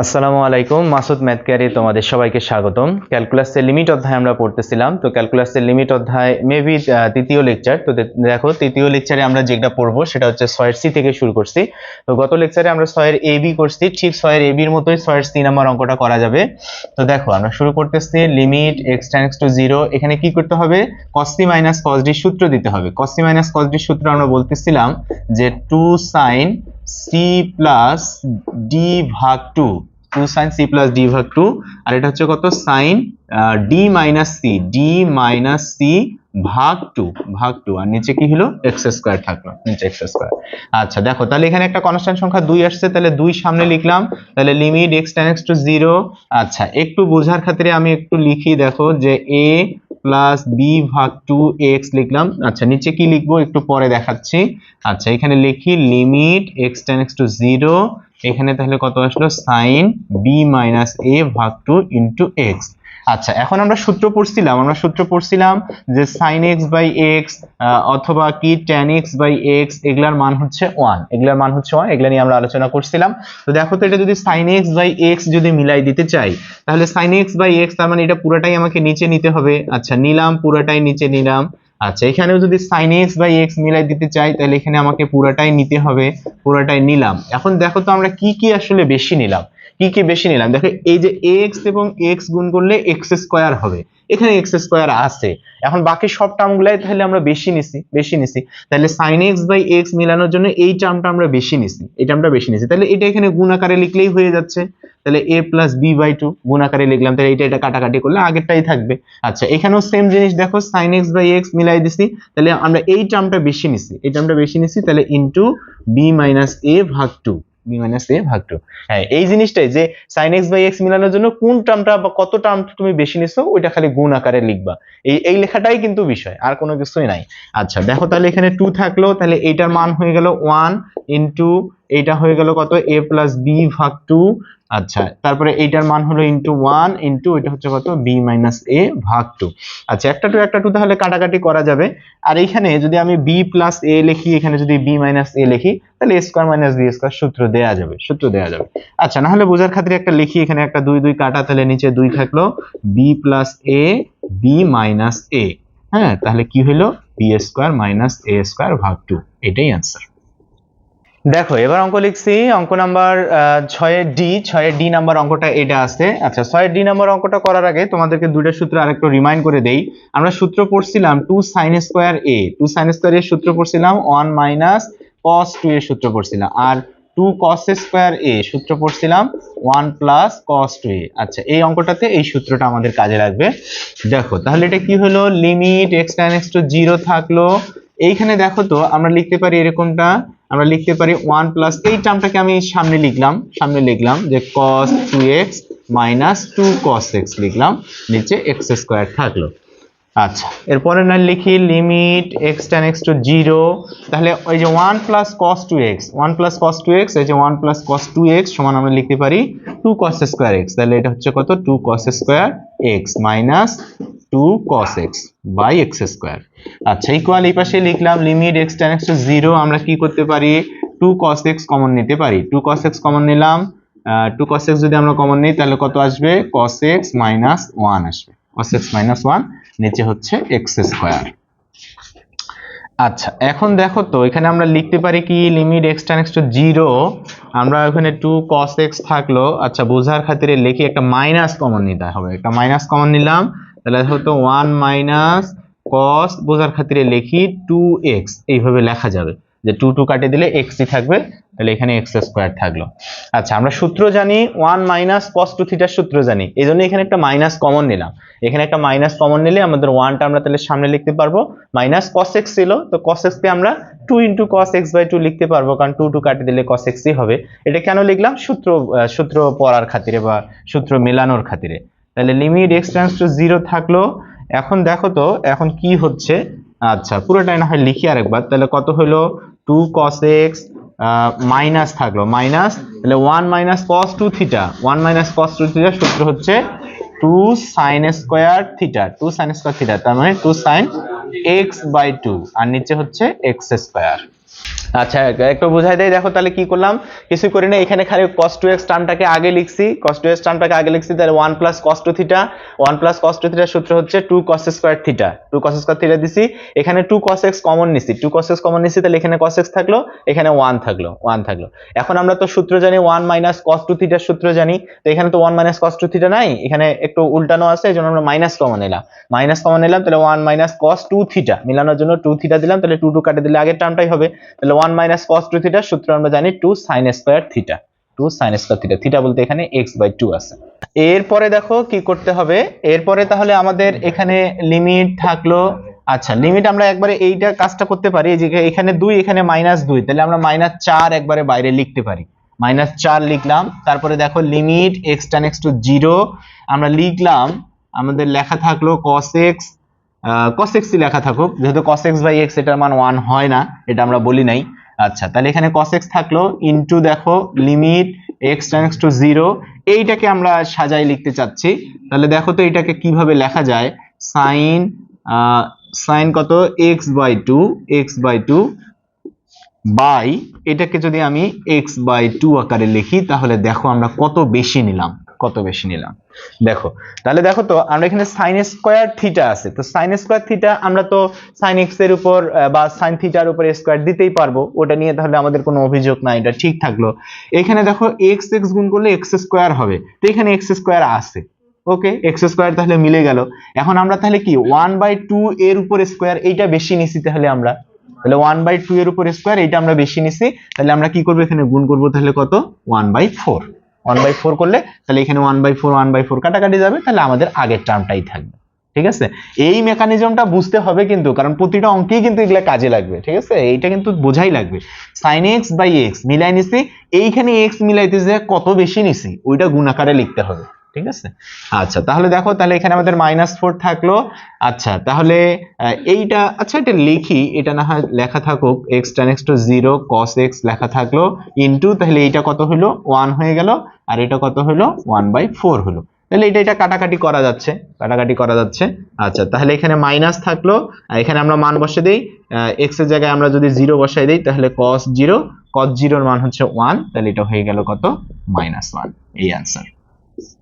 আসসালামু আলাইকুম, মাসুদ ম্যাথক্যারি তোমাদের সবাইকে স্বাগতম। ক্যালকুলাসের লিমিট অধ্যায় আমরা পড়তেছিলাম, তো ক্যালকুলাসের লিমিট অধ্যায় মেবি তৃতীয় লেকচার, তো দেখো, তৃতীয় লেকচারে আমরা যেটা পড়ব সেটা হচ্ছে ছয়ের সি থেকে শুরু করছি। তো গত লেকচারে আমরা ছয়ের এ বি করছি, ঠিক ছয়ের এ বির মতোই ছয়ের সি নাম্বার অঙ্কটা করা যাবে। তো দেখো, আমরা শুরু করতেছি, limit x tends to zero এখানে কি করতে হবে? কসি মাইনাস কস ডি সূত্র দিতে হবে। কসি মাইনাস কস ডি সূত্র আমরা বলতেছিলাম যে two sine C plus D ভাগ two two sine C plus D ভাগ টু আর এটা হচ্ছে কত? Sine D minus C D minus C ভাগ টু ভাগ টু আর নিচে কি হলো? এক্স স্কোয়ার থাকল, নিচে এক্স স্কোয়ার আচ্ছা দেখো, তাহলে এখানে একটা কনস্ট্যান্ট সংখ্যা দুই আসছে, তাহলে দুই সামনে লিখলাম। তাহলে limit x tends x to zero আচ্ছা একটু বোঝার খাতিরে আমি একটু লিখি, দেখো, যে এ প্লাস বি ভাগ টু এক্স লিখলাম। আচ্ছা নিচে কি লিখব? একটু পরে দেখাচ্ছি। আচ্ছা এখানে লিখি limit x tends x to zero এখানে তাহলে কত আসলো? সাইন বি মাইনাস এ ভাগ টু ইন্টু এক্স আচ্ছা এখন আমরা সূত্র পড়ছিলাম, আমরা সূত্র পড়ছিলাম যে সাইন এক্স বাই এক্স অথবা কি ট্যান এক্স বাই এক্স এগুলার মান হচ্ছে ওয়ান এগুলার মান হচ্ছে ওয়ান এগুলা নিয়ে আমরা আলোচনা করছিলাম। তো দেখো তো এটা যদি সাইন এক্স বাই এক্স যদি মিলাই দিতে চাই, তাহলে সাইন এক্স বাই এক্স তার মানে এটা পুরোটাই আমাকে নিচে নিতে হবে। আচ্ছা নিলাম, পুরোটাই নিচে নিলাম। আচ্ছা এখানেও যদি সাইন এক্স বাই এক্স মিলাই দিতে চাই, তাহলে এখানে আমাকে পুরোটাই নিতে হবে, পুরোটাই নিলাম। এখন দেখো তো আমরা কি কি আসলে বেশি নিলাম? কি কি বেশি নিলাম? দেখো, এই যে এক্স এবং এক্স গুণ করলে এক্স স্কোয়ার হবে। এখানে এক্স স্কোয়ার আছে। এখন বাকি সব টার্মগুলাই তাহলে আমরা বেশি নিছি বেশি নিছি। তাহলে সাইন এক্স বাই এক্স মিলানোর জন্য এই টার্মটা আমরা বেশি নিছি, এই টার্মটা বেশি নিছি। তাহলে এটা এখানে গুণ আকারে লিখলেই হয়ে যাচ্ছে। তাহলে A plus B by two গুণ আকারে লিখলাম। তাহলে এটা এটা কাটাকাটি করলে আগেরটাই থাকবে। আচ্ছা এখানেও সেম জিনিস দেখো সাইন এক্স বাই এক্স মিলাই দিছি। তাহলে আমরা এই টার্মটা বেশি নিছি, এই টার্মটা বেশি নিছি। তাহলে ইন্টু বি মাইনাস এ ভাগ টু বি মাইনাস এ ভাগ টু হ্যাঁ। এই জিনিসটাই যে সাইন এক্স বাই এক্স মিলানোর জন্য কোন টার্মটা বা কত টার্ম তুমি বেশি নিছো ওইটা খালি গুণ আকারে লিখবা। এই এই লেখাটাই কিন্তু বিষয় আর কোনো কিছুই নাই। আচ্ছা দেখো তাহলে এখানে টু থাকল তাহলে এইটার মান হয়ে গেল ওয়ান ইন্টু এইটা হয়ে গেল কত? এ প্লাস বি ভাগ টু আচ্ছা তারপরে এইটার মান হলো ইন্টু ওয়ান ইন্টু এটা হচ্ছে কত? বি মাইনাস এ ভাগ টু আচ্ছা একটা টু একটা টু তাহলে কাটাকাটি করা যাবে। আর এইখানে যদি আমি বি প্লাস এ লিখি এখানে যদি বি মাইনাস এ লিখি তাহলে a square minus b square সূত্র দেয়া যাবে সূত্র দেয়া যাবে। আচ্ছা না হলে বোঝার খাতিরে একটা লিখি এখানে একটা দুই দুই কাটা তাহলে নিচে দুই থাকল। B plus a b minus a হ্যাঁ তাহলে কি হলো b square minus a square ভাগ টু এটাই অ্যান্সার দেখো, এবার অঙ্ক লিখছি, অঙ্ক নাম্বার ছয়ের ডি ছয়ের ডি নাম্বার অঙ্কটা এটা আছে। আচ্ছা ছয়ের ডি নাম্বার অঙ্কটা করার আগে তোমাদেরকে দুইটা সূত্র আরেকটু রিমাইন্ড করে দেই। আমরা সূত্র পড়ছিলাম two sine square a two sine square এর সূত্র পড়ছিলাম ওয়ান মাইনাস কস টু এর সূত্র পড়ছিলাম। আর টু কস স্কোয়ার এ সূত্র পড়ছিলাম one plus cos two a আচ্ছা এই অঙ্কটাতে এই সূত্রটা আমাদের কাজে লাগবে। দেখো, তাহলে এটা কি হলো? Limit x tends x to zero থাকল। এইখানে দেখো তো, আমরা লিখতে পারি এরকমটা। আমরা লিখতে পারি ওয়ান প্লাস এই টার্মটাকে আমি সামনে লিখলাম সামনে লিখলাম যে cos two x minus two cos x লিখলাম, নিচে এক্স স্কোয়ার থাকল। আচ্ছা এরপরে না লিখি limit x tends x to zero তাহলে ওই যে one plus cos two x one plus cos two x এই যে one plus cos two x সমান আমরা লিখতে পারি টু কস স্কোয়ার এক্স তাহলে এটা হচ্ছে কত? Two cos square x minus two cos x by x square আচ্ছা ইকুয়াল এই পাশে লিখলাম limit x tends x to zero আমরা কি করতে পারি? টু কস এক্স কমন নিতে পারি। টু কস এক্স কমন নিলাম টু কস এক্স যদি আমরা কমন নিই, তাহলে কত আসবে? কস এক্স মাইনাস ওয়ান আসবে। কস এক্স মাইনাস ওয়ান নিচে হচ্ছে এক্স স্কোয়ার আচ্ছা এখন দেখো তো, এখানে আমরা লিখতে পারি কি? Limit x tends x to zero আমরা ওখানে টু কস এক্স থাকল। আচ্ছা বোঝার খাতিরে লিখি একটা মাইনাস কমন নিতে হবে। একটা মাইনাস কমন নিলাম তাহলে হতো ওয়ান মাইনাস কস বোঝার খাতিরে লিখি টু এক্স এইভাবে লেখা যাবে। যে টু টু কাটে দিলে এক্সই থাকবে, তাহলে এখানে এক্স স্কোয়ার থাকল। আচ্ছা আমরা সূত্র জানি ওয়ান মাইনাস কস টু থিটার সূত্র জানি। এই জন্য এখানে একটা মাইনাস কমন নিলাম। এখানে একটা মাইনাস কমন নিলে আমাদের ওয়ানটা আমরা তাহলে সামনে লিখতে পারব। মাইনাস কস এক্স ছিল, তো কস এক্স কে আমরা two into cos x by two লিখতে পারব, কারণ টু টু কাটে দিলে কস এক্সই হবে। এটা কেন লিখলাম? সূত্র সূত্র পড়ার খাতিরে বা সূত্র মেলানোর খাতিরে। তাহলে limit x tends to zero থাকল। এখন দেখো তো, এখন কি হচ্ছে? আচ্ছা পুরোটাই না হয় লিখি আরেকবার। তাহলে কত হলো টু কস এক্স মাইনাস থাকল। মাইনাস তাহলে one minus cos two theta one minus cos two theta সূত্র হচ্ছে two sine square theta two sine square theta তার মানে two sine x by two আর নিচে হচ্ছে এক্স স্কোয়ার আচ্ছা একটু বোঝাই দেয় দেখো তাহলে কি করলাম? কিছু করি না এখানে খালি cos 2x টার্মটাকে আগে লিখছি, cos 2x টার্মটাকে আগে লিখছি, তাহলে 1 plus cos 2 theta 1 plus cos 2 থিটার সূত্র হচ্ছে 2 cos square theta 2 cos square theta দিছি, এখানে 2 cos x কমন নিছি 2 cos x কমন নিছি, তাহলে এখানে cos x থাকল, এখানে 1 থাকল 1 থাকল। এখন আমরা তো সূত্র জানি 1 মাইনাস cos 2 থিটার সূত্র জানি, তো এখানে তো 1 মাইনাস cos 2 থিটা নাই, এখানে একটু উল্টানো আছে এজন্য আমরা মাইনাস কমন নিলাম। মাইনাস কমন নিলাম, তাহলে 1 মাইনাস cos 2 থিটা মিলানোর জন্য 2 থিটা দিলাম, তাহলে 2 2 কাটে দিলে আগের টার্মটাই হবে, তাহলে 1 মাইনাস cos 2 থিটার সূত্র আমরা জানি 2 sin square theta 2 sin square theta theta বলতে এখানে x বাই 2 আছে। এরপরে দেখো কি করতে হবে? এরপরে তাহলে আমাদের এখানে লিমিট থাকল। আচ্ছা লিমিট আমরা একবারে এইটা কাজটা করতে পারি যে এখানে 2 এখানে মাইনাস 2 তাহলে আমরা মাইনাস 4 একবারে বাইরে লিখতে পারি। মাইনাস 4 লিখলাম। তারপরে দেখো limit x tan x to 0 আমরা লিখলাম, আমাদের লেখা থাকল cos x cos x ই লেখা থাকুক। যেহেতু x বাই x এটার মান 1 হয় না, এটা আমরা বলি নাই। আচ্ছা তাহলে এখানে x থাকল ইনটু দেখো লিমিট tan x টু 0 এইটাকে আমরা সাজাই লিখতে চাচ্ছি। তাহলে দেখো তো এটাকে কীভাবে লেখা যায়? sin sin কত? x by 2 x by 2 by এটাকে যদি আমি x বাই 2 আকারে লিখি, তাহলে দেখো আমরা কত বেশি নিলাম। কত বেশি নিলাম? দেখো, তাহলে দেখো তো, আমরা এখানে sin স্কোয়ার থিটা আছে। তো sin স্কোয়ার থিটা আমরা তো সাইন x এর উপর বা সাইন থিটার উপর স্কোয়ার দিতেই পারব। ওটা নিয়ে তাহলে আমাদের কোনো অভিযোগ নাই, এটা ঠিক থাকল। এখানে দেখো এক্স এক্স গুণ করলে x স্কোয়ার হবে। তো এখানে x স্কোয়ার আছে। ওকে, x স্কোয়ার তাহলে মিলে গেল। এখন আমরা তাহলে কি ওয়ান বাই টু এর উপর স্কোয়ার এইটা বেশি নিছি তাহলে আমরা? তাহলে ওয়ান বাই টু এর উপর স্কোয়ার এইটা আমরা বেশি নিছি। তাহলে আমরা কি করব এখানে? গুণ করব তাহলে কত? ওয়ান বাই 4 1 বাই ফোর করলে তাহলে এখানে ওয়ান বাই 4 1 বাই ফোর কাটাকাটি যাবে, তাহলে আমাদের আগের টার্মটাই থাকবে, ঠিক আছে? এই মেকানিজমটা বুঝতে হবে কিন্তু, কারণ প্রতিটা অঙ্কেই কিন্তু এগুলো কাজে লাগবে, ঠিক আছে? এইটা কিন্তু বোঝাই লাগবে। সাইন এক্স বাই এক্স মিলাই নিছি, এইখানে এক্স মিলাইতে যে কত বেশি নিছি, ওইটা গুণাকারে লিখতে হবে। ঠিক আছে? আচ্ছা তাহলে দেখো, তাহলে এখানে আমাদের মাইনাস ফোর থাকল। আচ্ছা তাহলে এইটা আচ্ছা এটা লিখি, এটা না হয় লেখা থাকুক x tends x to zero cos x লেখা থাকল ইন্টু তাহলে এইটা কত হলো ওয়ান হয়ে গেল, আর এটা কত হলো ওয়ান বাই ফোর হলো তাহলে এটা এটা কাটাকাটি করা যাচ্ছে, কাটাকাটি করা যাচ্ছে। আচ্ছা তাহলে এখানে মাইনাস থাকল এখানে আমরা মান বসে দিই এক্সের জায়গায় আমরা যদি জিরো বসাই দিই, তাহলে কস জিরো কস জিরোর মান হচ্ছে ওয়ান তাহলে এটা হয়ে গেল কত? মাইনাস ওয়ান এই অ্যান্সার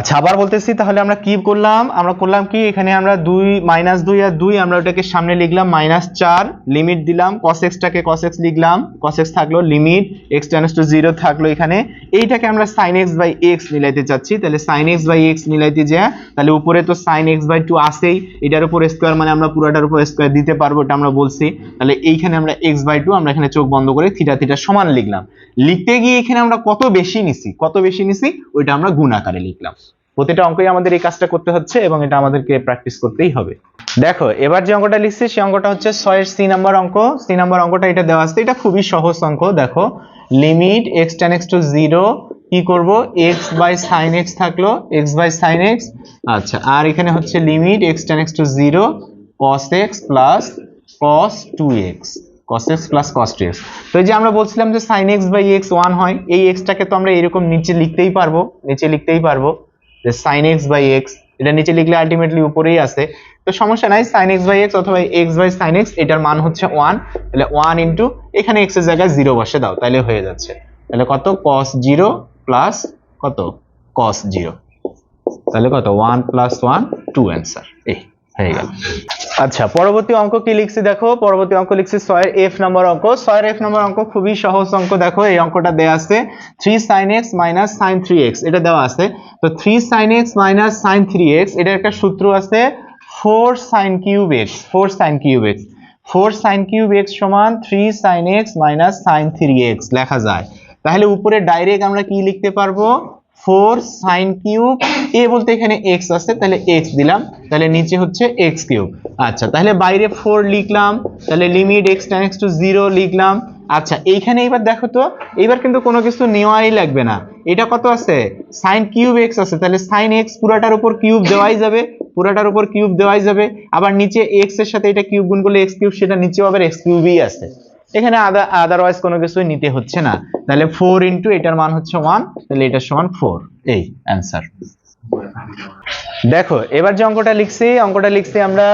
আচ্ছা আবার বলতেছি, তাহলে আমরা কি করলাম? আমরা করলাম কি? এখানে আমরা দুই মাইনাস দুই আর দুই, আমরা ওটাকে সামনে লিখলাম মাইনাস চার লিমিট দিলাম, cos x টাকে cos x লিখলাম, cos x থাকল limit x tends to zero থাকল এখানে। এইটাকে আমরা sin x বাই এক্স মিলাইতে চাচ্ছি, তাহলে sin x বাই x মিলাইতে যা, তাহলে উপরে তো সাইন এক্স বাই টু আসেই এটার উপর স্কোয়ার মানে আমরা পুরোটার উপর স্কোয়ার দিতে পারব এটা আমরা বলছি। তাহলে এইখানে আমরা এক্স বাই টু আমরা এখানে চোখ বন্ধ করে থিটা থিটা সমান লিখলাম। লিখতে গিয়ে এখানে আমরা কত বেশি নিছি? কত বেশি নিছি? ওইটা আমরা গুণ আকারে লিখলাম। প্রতিটা অঙ্কই আমাদের এই কাজটা করতে হচ্ছে এবং এটা আমাদেরকে প্র্যাকটিস করতেই হবে। দেখো, এবার যে অঙ্কটা লিখছি, সেই অঙ্কটা হচ্ছে ছয়ের সি নাম্বার অঙ্ক। সি নাম্বার অঙ্কটা এটা দেওয়া আছে। এটা খুবই সহজ অঙ্ক, দেখো। Limit x tends x to zero কি করব? এক্স বাই সাইন এক্স থাকল এক্স বাই সাইন এক্স আচ্ছা আর এখানে হচ্ছে limit x tends x to zero cos x plus cos two x cos x plus cos 2x তো এই যে আমরা বলছিলাম যে sin x বাই x 1 হয়, এই x টাকে তো আমরা এরকম নিচে লিখতেই পারব, নিচে লিখতেই পারব। যে সাইন এক্স বাই এক্স এটা নিচে লিখলে আলটিমেটলি উপরেই আছে। তো সমস্যা নাই সাইন এক্স বাই এক্স অথবা এক্স বাই সাইন এক্স এটার মান হচ্ছে ওয়ান তাহলে ওয়ান ইন্টু এখানে এক্সের জায়গায় জিরো বসে দাও তাহলে হয়ে যাচ্ছে। তাহলে কত? কস জিরো প্লাস কত? কস জিরো তাহলে কত? ওয়ান প্লাস 1 2 অ্যান্সার এই। হয়ে গেল। আচ্ছা পরবর্তী অঙ্ক কি লিখছি দেখো? পরবর্তী অঙ্ক লিখছি ছয়ের এফ নম্বর অঙ্ক। ছয়ের এফ নম্বর অঙ্ক খুবই সহজ অঙ্ক দেখো, এই অঙ্কটা দেওয়া আছে। Three sine x minus sine three x এটা দেওয়া আছে। তো three sine x minus sine three x এটার একটা সূত্র আছে four sine cube x four sine cube x four sine cube x সমান three sine x minus sine three x লেখা যায়। তাহলে উপরে ডাইরেক্ট আমরা কি লিখতে পারব? ফোর সাইন কিউব, এ বলতে এখানে এক্স আছে, তাহলে এক্স দিলাম, তাহলে নিচে হচ্ছে এক্স কিউব। আচ্ছা তাহলে বাইরে ফোর লিখলাম, তাহলে limit x x to zero লিখলাম। আচ্ছা এইখানে এবার দেখো তো, এবার কিন্তু কোনো কিছু নেওয়াই লাগবে না। এটা কত আছে? সাইন কিউব এক্স আছে, তাহলে সাইন এক্স পুরাটার উপর কিউব দেওয়াই যাবে, পুরাটার উপর কিউব দেওয়াই যাবে। আবার নিচে এক্সের সাথে এটা কিউব গুণ করলে এক্স কিউব, সেটা নিচেও আবার এক্স কিউবই আছে। এখানে আদারওয়াইজ কোনো কিছুই নিতে হচ্ছে না। তাহলে ফোর ইন্টু এটার মান হচ্ছে ওয়ান তাহলে এটার সমান ফোর এই অ্যান্সার দেখো, এবার যে অঙ্কটা লিখছি অঙ্কটা লিখছি আমরা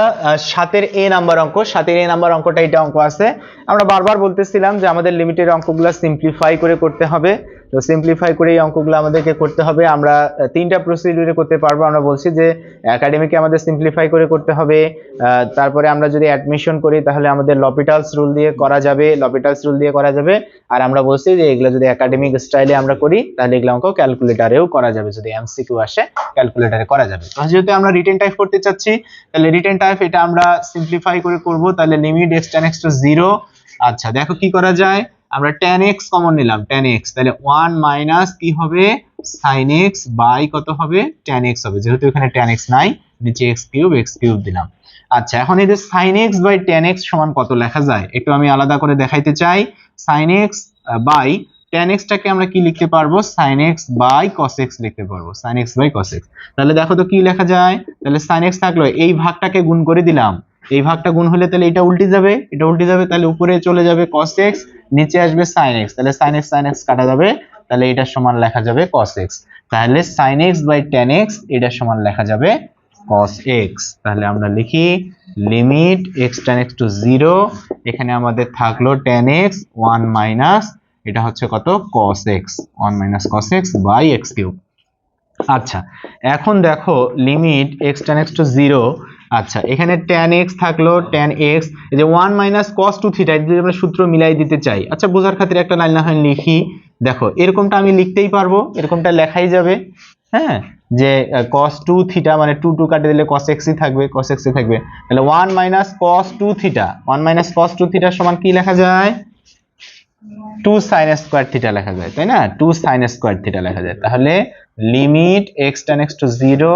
সাতের এ নাম্বার অঙ্ক। সাতের এ নাম্বার অঙ্কটা এটা অঙ্ক আছে। আমরা বারবার বলতেছিলাম যে আমাদের লিমিটের অঙ্কগুলো সিম্পলিফাই করে করতে হবে। তো সিম্পলিফাই করে এই অঙ্কগুলো আমাদেরকে করতে হবে। আমরা তিনটা প্রসিডিউরে করতে পারব। আমরা বলছি যে একাডেমিকে আমাদের সিম্পলিফাই করে করতে হবে। তারপরে আমরা যদি অ্যাডমিশন করি, তাহলে আমাদের লপিটালস রুল দিয়ে করা যাবে। লপিটালস রুল দিয়ে করা যাবে। আর আমরা বলছি যে, এগুলো যদি একাডেমিক স্টাইলে আমরা করি, তাহলে এগুলো অঙ্ক ক্যালকুলেটারেও করা যাবে। যদি এমসিকিউ আসে ক্যালকুলেটারে করা যাবে। তো যেহেতু আমরা রিটেন টাইপ করতে চাচ্ছি, তাহলে রিটেন টাইপ এটা আমরা সিম্পলিফাই করে করব। তাহলে লিমিট tan x টু 0 আচ্ছা দেখো কি করা যায়। আমরা tan x কমন নিলাম, tan x, তাহলে 1 মাইনাস কি হবে? sin x বাই কত হবে? tan x হবে, যেহেতু এখানে tan x নাই, নিচে x কিউব x কিউব দিলাম। আচ্ছা এখন এই যে sin x by tan x সমান কত লেখা যায়? একটু আমি আলাদা করে দেখাইতে চাই। sin x by tan x টাকে আমরা কি লিখতে পারব? sin x by cos x লিখতে পারব, sin x by cos x তাহলে দেখো তো কি লেখা যায়? তাহলে sin x থাকল, এই ভাগটাকে গুণ করে দিলাম। এই ভাগটা গুণ হলে তাহলে এটা উল্টে যাবে, এটা উল্টে যাবে, তাহলে উপরে চলে যাবে cos x, নিচে আসবে sin x, তাহলে sin x sin x কাটা যাবে, তাহলে এটার সমান লেখা যাবে cos x, তাহলে sin x tan x, এটার সমান লেখা যাবে cos x, তাহলে আমরা লিখি limit x tan x to 0 এখানে আমাদের থাকল tan x 1 মাইনাস এটা হচ্ছে কত? cos x 1 minus cos x cube আচ্ছা এখন দেখো limit x tan x to 0 আচ্ছা এখানে tan x থাকল, tan x, এই যে 1 মাইনাস cos 2 থিটা যদি আমরা সূত্র মিলাই দিতে চাই। আচ্ছা বোঝার খাতিরে একটা লাইন না হয় লিখি। দেখো, এরকমটা আমি লিখতেই পারব, এরকমটা লেখাই যাবে। হ্যাঁ যে cos 2 থিটা মানে 2 2 কাটে দিলে cos x ই থাকবে, cos x ই থাকবে। তাহলে 1 minus cos 2 theta 1 minus cos 2 থিটার সমান কি লেখা যায়? 2 sin স্কয়ার থিটা লেখা যায়, তাই না? 2 sin স্কয়ার থিটা লেখা যায়। তাহলে limit x tan x to 0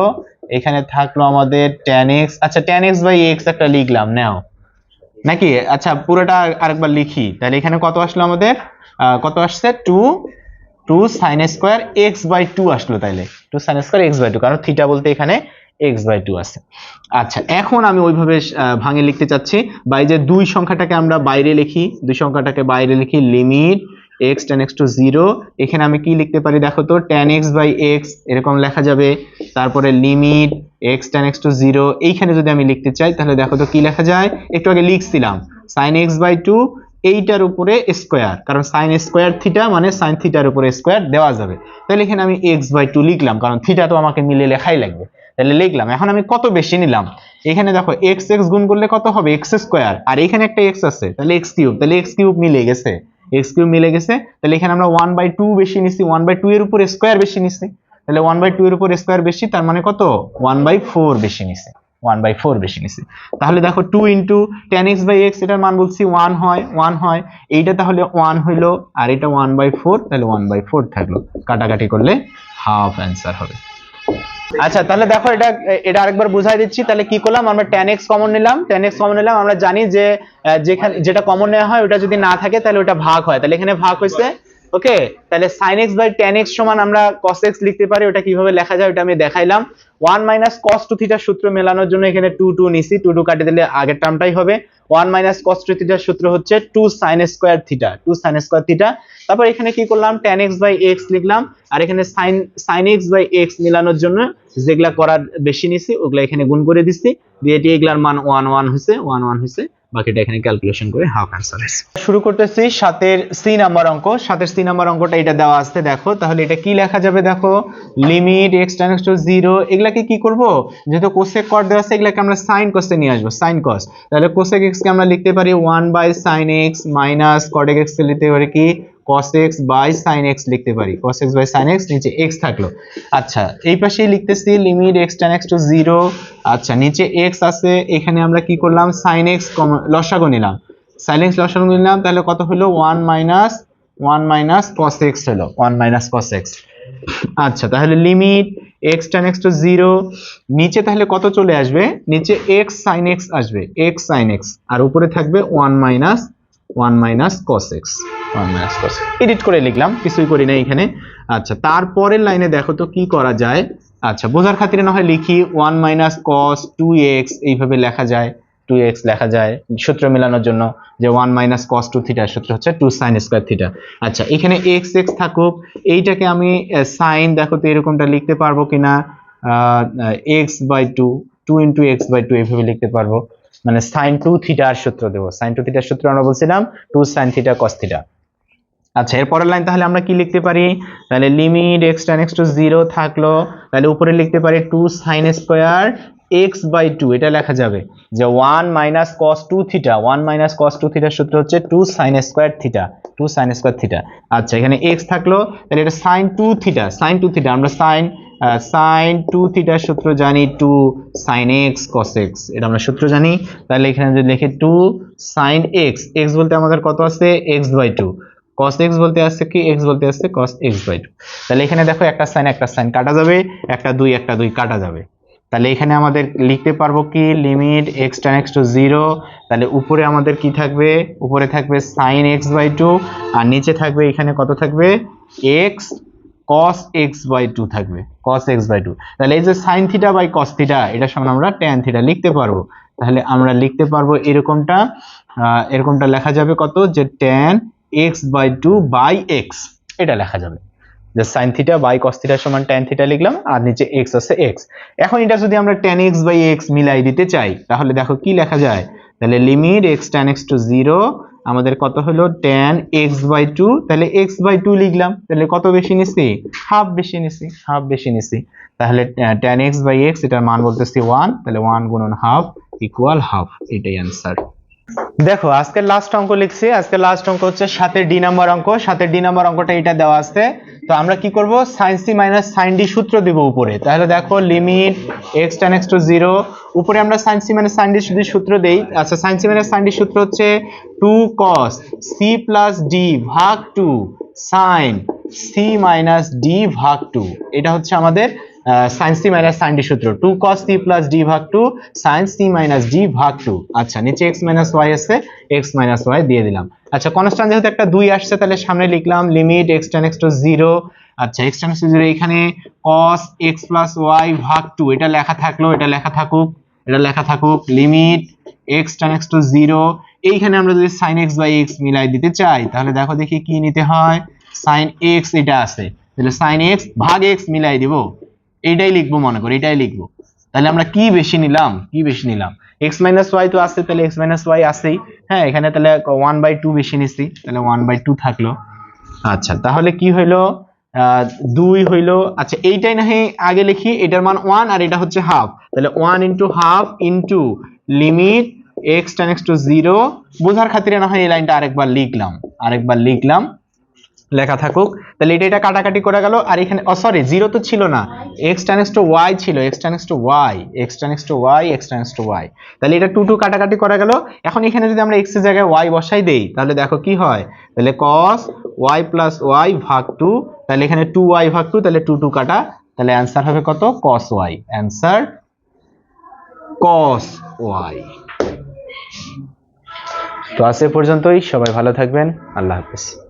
এখানে থাকল আমাদের tan x আচ্ছা tan x বাই x একটা লিখলাম, নাও। নাকি? আচ্ছা পুরোটা আরেকবার লিখি। তাহলে এখানে কত আসলো আমাদের? কত আসছে? 2 two sine square x by two আসলো তাইলে। Two sine square x by two কারণ থিটা বলতে এখানে এক্স বাই টু আছে। আচ্ছা এখন আমি ওইভাবে ভাঙে লিখতে চাচ্ছি। বা এই যে দুই সংখ্যাটাকে আমরা বাইরে লিখি, দুই সংখ্যাটাকে বাইরে লিখি limit x tends x to zero এখানে আমি কি লিখতে পারি দেখো তো টেন এক্স বাই এক্স এরকম লেখা যাবে। তারপরে limit x tends x to zero এইখানে যদি আমি লিখতে চাই, তাহলে দেখো তো কি লেখা যায়? একটু আগে লিখছিলাম সাইন এক্স বাই টু এইটার উপরে স্কোয়ার কারণ সাইন স্কোয়ার থিটা মানে সাইন থিটার উপরে স্কোয়ার দেওয়া যাবে। তাহলে এখানে আমি এক্স বাই টু লিখলাম, কারণ থিটা তো আমাকে মিলে লেখাই লাগবে। তাহলে লিখলাম, এখন আমি কত বেশি নিলাম? এখানে দেখো এক্স এক্স গুণ করলে কত হবে? এক্স স্কোয়ার আর এখানে একটা এক্স আছে, তাহলে এক্স কিউব তাহলে এক্স কিউব মিলে গেছে। এক্স কিউব মিলে গেছে, তাহলে এখানে আমরা ওয়ান বাই টু বেশি নিছি ওয়ান বাই টু এর উপর স্কোয়ার বেশি নিছি তাহলে ওয়ান বাই টু এর উপর স্কোয়ার বেশি, তার মানে কত? ওয়ান বাই ফোর বেশি নিছি ওয়ান বাই ফোর বেশি নিছি তাহলে দেখো two into tan x by x এটার মান বলছি ওয়ান হয় ওয়ান হয়, এইটা তাহলে ওয়ান হইল, আর এটা ওয়ান বাই ফোর তাহলে ওয়ান বাই ফোর থাকল। কাটাকাটি করলে হাফ অ্যান্সার হবে। আচ্ছা তাহলে দেখো এটা এটা আরেকবার বুঝাই দিচ্ছি। তাহলে কি করলাম? আমরা tan x কমন নিলাম। tan x কমন নিলাম। আমরা জানি যে যেখানে, যেটা কমন নেওয়া হয়, ওটা যদি না থাকে, তাহলে ওটা ভাগ হয়। তাহলে এখানে ভাগ হয়েছে। ওকে? তাহলে sin x by tan x সমান আমরা cos x লিখতে পারি। ওটা কীভাবে লেখা যায়, ওটা আমি দেখাইলাম। 1 মাইনাস cos 2 থিটার সূত্র মেলানোর জন্য এখানে 2 2 নিছি। 2 2 কাটে দিলে আগের টার্মটাই হবে। 1 মাইনাস cos 2 থিটার সূত্র হচ্ছে 2 sin square theta 2 sin square theta তারপর এখানে কি করলাম? tan x বাই x লিখলাম। আর এখানে sin sin x by x মিলানোর জন্য যেগুলা করার বেশি নিছি, ওগুলা এখানে গুণ করে দিছি। দিয়ে এটি এগুলার মান 1 1 হয়েছে 1 1 হয়েছে বাকিটা এখানে ক্যালকুলেশন করে হাফ অ্যান্সার আছে। শুরু করতেছি সাতের সি নাম্বার অঙ্ক। সাতের সি নাম্বার অঙ্কটা এটা দেওয়া আছে, দেখো। তাহলে এটা কি লেখা যাবে, দেখো? লিমিট x টেন্ডস টু 0 এগুলাকে কি করব? যেহেতু কোসেক কট দেওয়া আছে, এগুলাকে আমরা সাইন কসে নিয়ে আসব সাইন কস তাহলে কোসেক x কে আমরা লিখতে পারি 1 by sine x minus cot x লিখতে পারি কি? Cos x by sin x লিখতে পারি। cos x by sin x নিচে x থাকল। আচ্ছা এই পাশেই লিখতেছি limit x tan x to 0 আচ্ছা নিচে x আছে, এখানে আমরা কি করলাম? sin x লসাগু নিলাম। sin x, লসাগু নিলাম, তাহলে কত হলো? 1 মাইনাস 1 মাইনাস cos x হলো। 1 মাইনাস cos x আচ্ছা তাহলে limit x tan x to 0 নিচে তাহলে কত চলে আসবে? নিচে x sin x আসবে। x sin x আর উপরে থাকবে 1 minus 1 minus cos x 1 minus cos edit করে লিখলাম, কিছুই করি না এখানে। আচ্ছা তারপরের লাইনে দেখো তো কি করা যায়। আচ্ছা বোঝার খাতিরে না হয় লিখি 1 মাইনাস cos 2x এইভাবে লেখা যায় 2x লেখা যায় সূত্র মেলানোর জন্য, যে 1 মাইনাস cos 2 থিটা, সূত্র হচ্ছে 2 sin স্কয়ার থিটা। আচ্ছা এখানে x x থাকুক, এইটাকে আমি সাইন দেখো তো এরকমটা লিখতে পারব কিনা x by two two into x by two এইভাবে লিখতে পারব। মানে সাইন টু থিটার সূত্র দেবো। সাইন টু থিটার সূত্র আমরা বলছিলাম two sine theta cos theta আচ্ছা এর পরের লাইন তাহলে আমরা কি লিখতে পারি? তাহলে limit x tends x to zero থাকল। তাহলে উপরে লিখতে পারি two sine square x by two এটা লেখা যাবে। যে one minus cos two theta one minus cos two থিটার সূত্র হচ্ছে two sine square theta two sine square theta আচ্ছা এখানে এক্স থাকল, তাহলে এটা sine two theta sine two theta আমরা সাইন সাইন টু থিটার সূত্র জানি two sine x cos x এটা আমরা সূত্র জানি। তাহলে এখানে যদি লিখে টু সাইন এক্স এক্স বলতে আমাদের কত আছে x by two cos x বলতে আসছে কি? x বলতে আসছে cos x বাই টু তাহলে এখানে দেখো একটা সাইন একটা সাইন কাটা যাবে, একটা দুই একটা দুই কাটা যাবে। তাহলে এখানে আমাদের লিখতে পারব কি? Limit x tan x to zero তাহলে উপরে আমাদের কি থাকবে? উপরে থাকবে সাইন x বাই টু আর নিচে থাকবে এখানে কত থাকবে? x cos x by two থাকবে, cos x বাই টু তাহলে এই যে sine theta by cos theta এটার সঙ্গে আমরা tan থিটা লিখতে পারব। তাহলে আমরা লিখতে পারব এরকমটা এরকমটা লেখা যাবে কত? যে tan x by two by x এটা লেখা যাবে। যে সাইন থিটা বাই কস থিটার সমান ট্যান থিটা লিখলাম, আর নিচে এক্স আছে এক্স এখন এটা যদি আমরা ট্যান এক্স বাই এক্স মিলাই দিতে চাই, তাহলে দেখো কি লেখা যায়? তাহলে limit x tan x to zero আমাদের কত হলো? টেন এক্স বাই টু তাহলে এক্স বাই টু লিখলাম। তাহলে কত বেশি নিছি? হাফ বেশি নিছি হাফ বেশি নিছি। তাহলে টেন এক্স বাই এক্স এটার মান বলতেছি ওয়ান তাহলে ওয়ান গুণন হাফ ইকুয়াল হাফ এটাই অ্যান্সার দেখো আজকের লাস্ট অঙ্ক লিখছি। আজকের লাস্ট অঙ্ক হচ্ছে সাথে ডি নাম্বার অঙ্ক। সাথে ডি নাম্বার অঙ্কটা এটা দেওয়া আছে। তো আমরা কি করব? Sine c minus sine d সূত্র দিব উপরে। তাহলে দেখো limit x tends x to zero উপরে আমরা sine c minus sine d যদি সূত্র দেই। আচ্ছা sine c minus sine d সূত্র হচ্ছে two cos c plus d ভাগ two sine c minus d ভাগ টু এটা হচ্ছে আমাদের sine c minus sine d সূত্র। Two cos c plus d ভাগ two sine c minus d ভাগ টু আচ্ছা নিচে এক্স মাইনাস ওয়াই আছে এক্স মাইনাস ওয়াই দিয়ে দিলাম। আচ্ছা কনস্ট্যান্ট যেহেতু একটা দুই আসছে, তাহলে সামনে লিখলাম limit x tends x to zero আচ্ছা x tends x to zero এখানে কস এক্স প্লাস ওয়াই ভাগ টু এটা লেখা থাকল, এটা লেখা থাকুক, এটা লেখা থাকুক limit x tends x to zero এইখানে আমরা যদি সাইন এক্স বাই এক্স মিলাই দিতে চাই, তাহলে দেখো দেখি কি নিতে হয়। সাইন এক্স এটা আছে, তাহলে সাইন এক্স ভাগ এক্স মিলাই দিব। এইটাই লিখব মনে করি এটাই লিখব। তাহলে আমরা কি বেশি নিলাম? কি বেশি নিলাম? এক্স মাইনাস ওয়াই তো আছে, তাহলে এক্স মাইনাস ওয়াই আছেই। হ্যাঁ এখানে তাহলে ওয়ান বাই টু বেশি নিছি, তাহলে ওয়ান বাই টু থাকল। আচ্ছা তাহলে কি হইল? দুই হইল আচ্ছা এইটাই না আগে লিখি, এটার মান ওয়ান আর এটা হচ্ছে হাফ তাহলে one into half into limit x tends x to zero বোঝার খাতিরে না হয় এই লাইনটা আরেকবার লিখলাম আরেকবার লিখলাম। লেখা থাকুক। তাহলে এটা এটা কাটাকাটি করে গেল। আর এখানে, ও সরি জিরো তো ছিল না। এক্স টেন টু ওয়াই ছিল। X tends to y x tends to y x tends to y তাহলে এটা টু টু কাটাকাটি করা গেল। এখন এখানে যদি আমরা এক্সের জায়গায় ওয়াই বসাই দেই, তাহলে দেখো কি হয়? তাহলে কস ওয়াই প্লাস ওয়াই ভাগ টু তাহলে এখানে টু ওয়াই ভাগ টু তাহলে টু টু কাটা। তাহলে অ্যান্সার হবে কত? Cos y answer cos y তো আজ পর্যন্তই। সবাই ভালো থাকবেন। আল্লাহ হাফেজ।